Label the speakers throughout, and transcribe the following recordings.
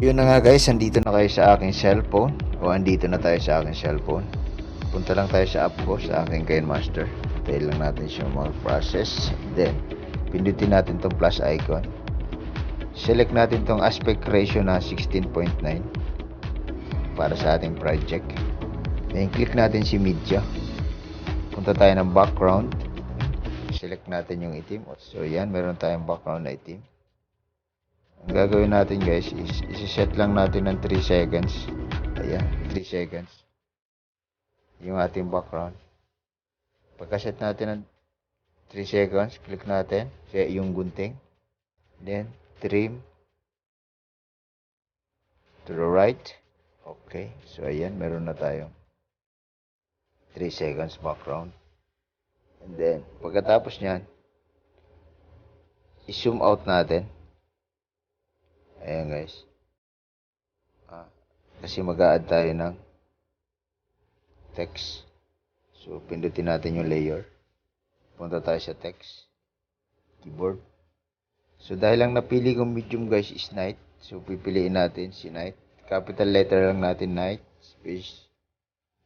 Speaker 1: Yun na nga guys, andito na kayo sa aking cellphone o andito na tayo sa aking cellphone. Punta lang tayo sa app ko sa aking KineMaster. Tayo lang natin siya mag-process. Then, pindutin natin tong plus icon. Select natin tong aspect ratio na 16.9 para sa ating project. Then, click natin si media. Punta tayo ng background. Select natin yung itim. So, yan. Meron tayong background na itim. Ang gagawin natin guys is isi-set lang natin ng 3 seconds. Ayan, 3 seconds. Yung ating background. Pagka-set natin ng 3 seconds, click natin yung gunting. Then, trim to the right. Okay. So, ayan, meron na tayong 3 seconds background. And then, pagkatapos nyan, i-zoom out natin. Ayan guys. Ah, kasi mag add tayo ng text. So, pindutin natin yung layer. Punta tayo sa text. Keyboard. So, dahil lang napili kong medium guys is night. So, pipiliin natin si night. Capital letter lang natin night. Space.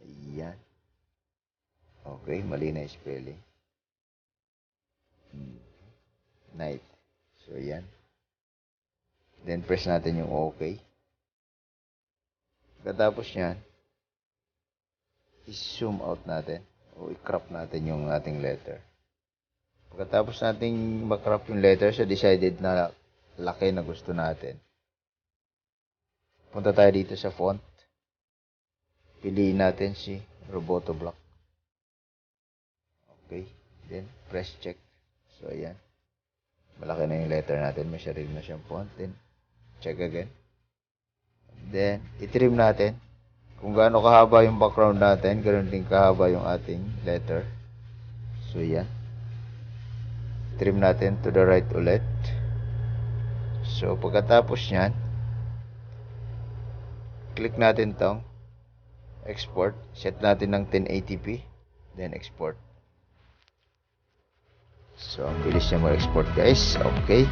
Speaker 1: Ayan. Okay, mali na spelling. Hmm. Night. So, ayan. Then, press natin yung OK. Pagkatapos yan, i-zoom out natin o i-crop natin yung ating letter. Pagkatapos nating makrop yung letter sa decided na laki na gusto natin, punta tayo dito sa font. Piliin natin si Roboto Block. Okay. Then, press check. So, ayan. Malaki na yung letter natin. May sarili na siyang font. Then, check again. Then, itrim natin. Kung gaano kahaba yung background natin, ganoon din kahaba yung ating letter. So, yan. Trim natin to the right ulit. So, pagkatapos nyan, click natin tong export. Set natin ng 1080p. Then, export. So, ang bilis niya mag-export guys. Okay.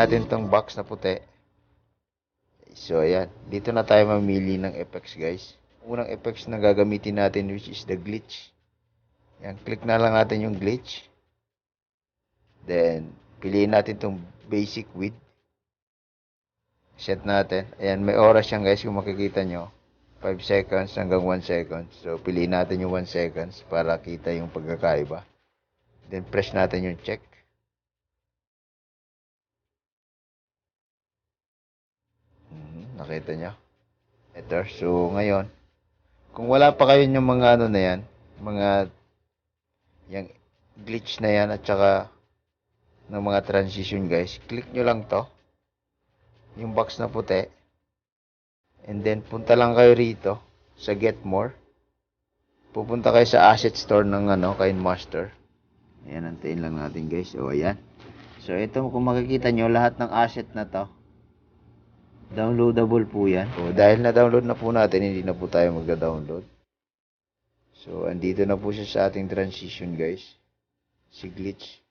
Speaker 1: Natin tong box na puti. So, ayan. Dito na tayo mamili ng effects, guys. Unang effects na gagamitin natin which is the glitch. Ayan, click na lang natin yung glitch. Then, piliin natin tong basic width. Set natin. Ayan, may oras yan, guys, kung makikita nyo. 5 seconds hanggang 1 second. So, piliin natin yung 1 seconds para kita yung pagkakaiba. Then, press natin yung check. Nakita nyo? Ito. So, ngayon, kung wala pa kayo yung mga ano na yan, mga yung glitch na yan at saka ng mga transition guys, click nyo lang to. Yung box na puti. And then, punta lang kayo rito sa Get More. Pupunta kayo sa asset store ng ano, Master. Ayan, antayin lang natin guys. O, ayan. So, ito kung makikita nyo, lahat ng asset na to, Downloadable po yan. So, dahil na-download na po natin, hindi na po tayo magda-download. So, andito na po siya sa ating transition, guys. Si glitch.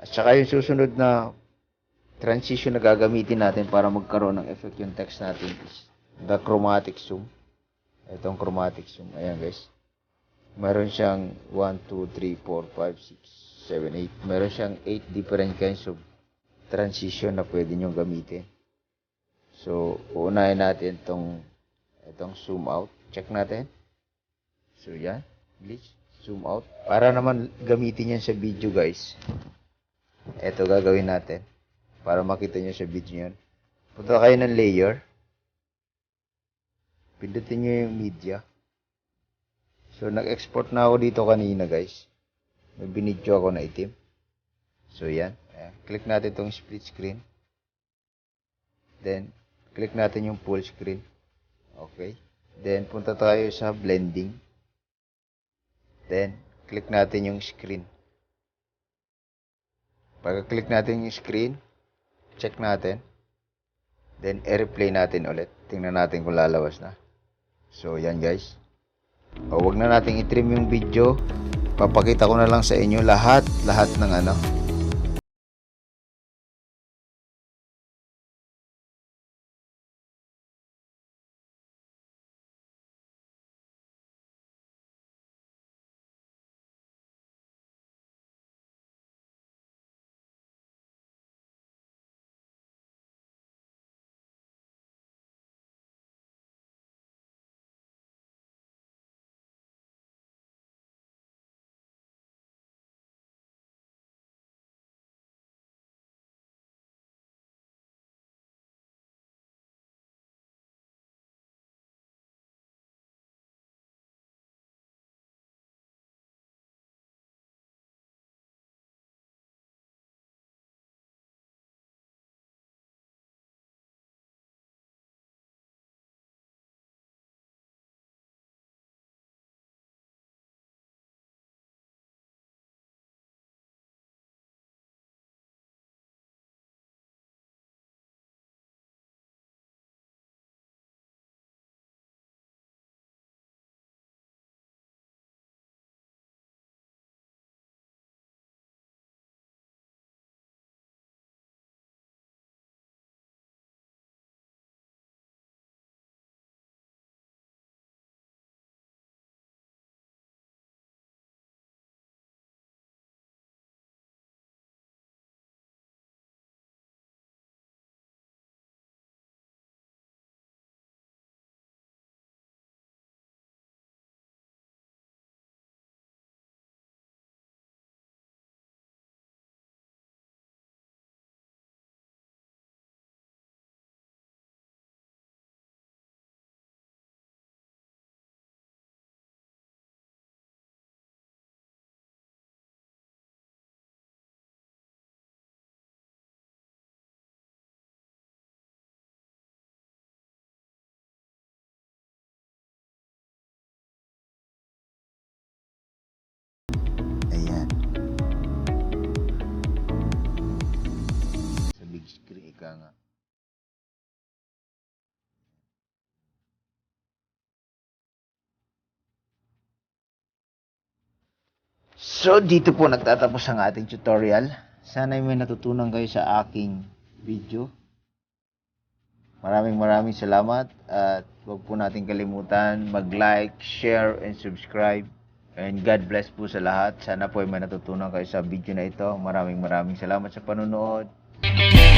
Speaker 1: At saka yung susunod na transition na gagamitin natin para magkaroon ng effect yung text natin is the chromatic zoom. Itong chromatic zoom. Ayan, guys. Meron siyang 1, 2, 3, 4, 5, 7, 8. Meron siyang 8 different kinds of transition na pwede nyo gamitin. So, uunahin natin itong itong zoom out. Check natin. So, yan. Glitch. Zoom out. Para naman gamitin yan sa video, guys. Ito gagawin natin. Para makita nyo sa video yan. Punta kayo ng layer. Pindutin nyo yung media. So, nag-export na ako dito kanina, guys. May binidyo ako na itim. So, yan. Click natin itong split screen. Then, click natin yung full screen. Okay. Then, punta tayo sa blending. Then, click natin yung screen. Pagka-click natin yung screen, check natin. Then, i-replay natin ulit. Tingnan natin kung lalabas na. So, yan guys. O, wag na nating i-trim yung video. Papakita ko na lang sa inyo lahat, lahat ng ano. Ika nga. So, dito po nagtatapos ang ating tutorial. Sana may natutunan kayo sa aking video. Maraming maraming salamat at huwag po natin kalimutan mag-like, share, and subscribe. And God bless po sa lahat. Sana po ay may natutunan kayo sa video na ito. Maraming maraming salamat sa panonood.